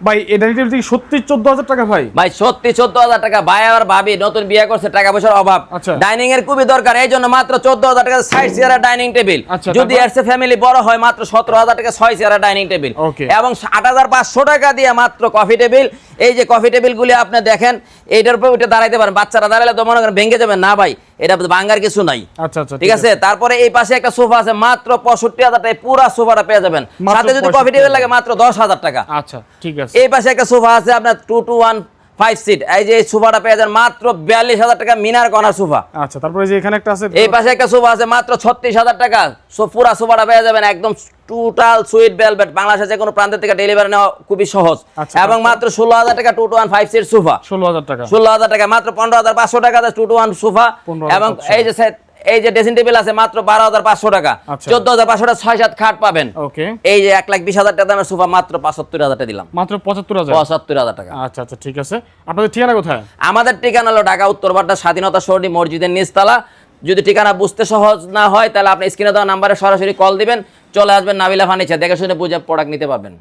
ভাই টেবিল কি সত্যি চোদ্দ হাজার টাকা ভাই? ভাই সত্যি চোদ্দ হাজার টাকা। ভাই আর ভাবি নতুন বিয়ে করছে টাকা পয়সার অভাব। আচ্ছা। ডাইনিং এর খুবই দরকার এই জন্য মাত্র চোদ্দ হাজার টাকা সাইড চেয়ার ডাইনিং টেবিল আচ্ছা, যদি তারপর? এর ফ্যামিলি বড় হয় মাত্র সতেরো হাজার টাকা ছয় চেয়ার ডাইনিং টেবিল. এবং আট হাজার পাঁচশো টাকা দিয়ে মাত্র কফি টেবিল এই যে কফি টেবিল গুলি আপনি দেখেন এইটার উপর উঠে দাঁড়াইতে পারেন। বাচ্চারা দাঁড়ালে তো মনে করেন ভেঙে যাবে না ভাই এটা ভাঙ্গার কিছু নাই। আচ্ছা আচ্ছা ঠিক আছে? তারপরে এই পাশে একটা সোফা আছে মাত্র পঁয়ষট্টি হাজার টাকা পুরা সোফাটা পেয়ে যাবেন। সাথে যদি 65 কফি টেবিল লাগে মাত্র দশ হাজার টাকা। আচ্ছা ঠিক আছে। এই পাশে একটা সোফা আছে আপনার two two one five seat এই যে সোফাটা পেয়ে যান মাত্র বিয়াল্লিশ হাজার টাকা মিনার কর্নার সোফা। আচ্ছা তারপরে যে এখানে একটা আছে এই পাশে একটা সোফা আছে মাত্র ছত্রিশ হাজার টাকা। পুরা সোফাটা পেয়ে যাবেন একদম টোটাল সুইট ভেলভেট বাংলাদেশে যে কোনো প্রান্ত থেকে ডেলিভারি নেওয়া খুবই সহজ। আচ্ছা, এবং মাত্র ষোলো হাজার টাকা two two one five seat sofa ষোলো হাজার টাকা। ষোলো হাজার টাকা মাত্র পনেরো হাজার পাঁচশো টাকা টু টু ওয়ান সোফা এবং এই যে এই যে ড্রেসিং টেবিল আছে মাত্র বারো হাজার পাঁচশো টাকা। আচ্ছা। চোদ্দ হাজার পাঁচশো টাকা ছয় সাত খাট পাবেন। এই যে এক লাখ বিশ হাজার টাকা দামের সোফা মাত্র পঁচাত্তর হাজার টাকা দিলাম। মাত্র পঁচাত্তর হাজার। পঁচাত্তর হাজার টাকা। আচ্ছা আচ্ছা ঠিক আছে। আপনাদের ঠিকানা কোথায়? আমাদের ঠিকানা হলো ঢাকা উত্তর বাড্ডা স্বাধীনতা সরণি মসজিদের নিচতলা। যদি ঠিকানা বুঝতে সহজ না হয় তাহলে আপনি স্ক্রিনে দেওয়া নাম্বারে সরাসরি কল দিবেন। চলে আসবেন নাবিলা ফার্নিচার দেখে শুনে বুঝে প্রোডাক্ট নিতে পারবেন।